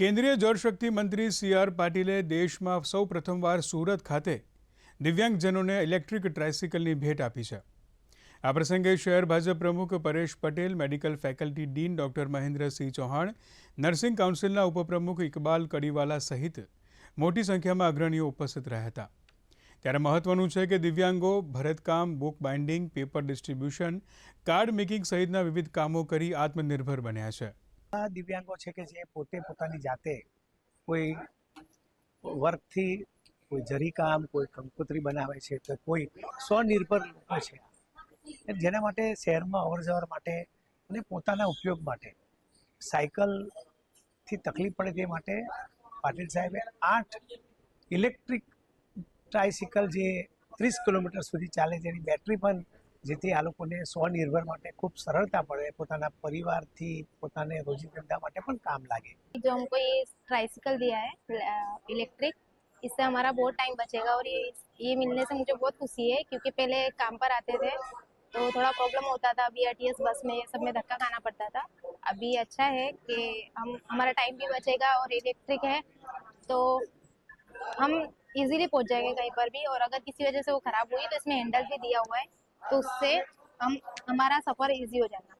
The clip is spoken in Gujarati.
કેન્દ્રીય જળશક્તિ મંત્રી સી આર પાટીલે દેશમાં સૌ પ્રથમવાર સુરત ખાતે દિવ્યાંગજનોને ઇલેક્ટ્રિક ટ્રાયસિકલની ભેટ આપી છે. આ પ્રસંગે શહેર ભાજપ પ્રમુખ Paresh Patel, medical faculty dean doctor Mahendrasinh Chauhan, nursing કાઉન્સિલના ઉપપ્રમુખ ઇકબાલ કડીવાલા સહિત મોટી સંખ્યામાં અગ્રણીઓ ઉપસ્થિત રહ્યા હતા. ત્યારે મહત્વનું છે કે દિવ્યાંગો ભરતકામ, book binding, paper distribution, card making સહિતના વિવિધ કામો કરી આત્મનિર્ભર બન્યા છે. દિવ્યાંગો છે કે જે પોતે પોતાની જાતે કોઈ વર્કથી કોઈ જરીકામ, કોઈ કંકોત્રી બનાવે છે તો કોઈ સ્વનિર્ભર લોકો છે જેના માટે શહેરમાં અવર જવર માટે અને પોતાના ઉપયોગ માટે સાયકલથી તકલીફ પડે તે માટે પાટીલ સાહેબે આઠ ઇલેક્ટ્રિક ટ્રાયસિકલ જે ત્રીસ કિલોમીટર સુધી ચાલે જેની બેટરી પણ જેથી આ લોકોને સ્વનિર્ભર માટે ખૂબ સરળતા પડે પોતાના પરિવારથી પોતાને રોજી ધંધા માટે પણ કામ લાગે जो हमको ये ट्राइसिकल दिया है इलेक्ट्रिक इससे हमारा बहुत टाइम बचेगा और ये ये मिलने से मुझे बहुत खुशी है क्योंकि पहले काम पर आते थे तो थोड़ा प्रॉब्लम होता था बी बस में ये सब में धक्का खाना पड़ता था अभी अच्छा है कि हम हमारा टाइम भी बचेगा और इलेक्ट्रिक है तो हम इजीली पहुंच जाएंगे कहीं पर भी और अगर किसी वजह से वो खराब हुई तो इसमें हैंडल भी दिया हुआ है तो उससे हम हमारा सफ़र इजी हो जाएगा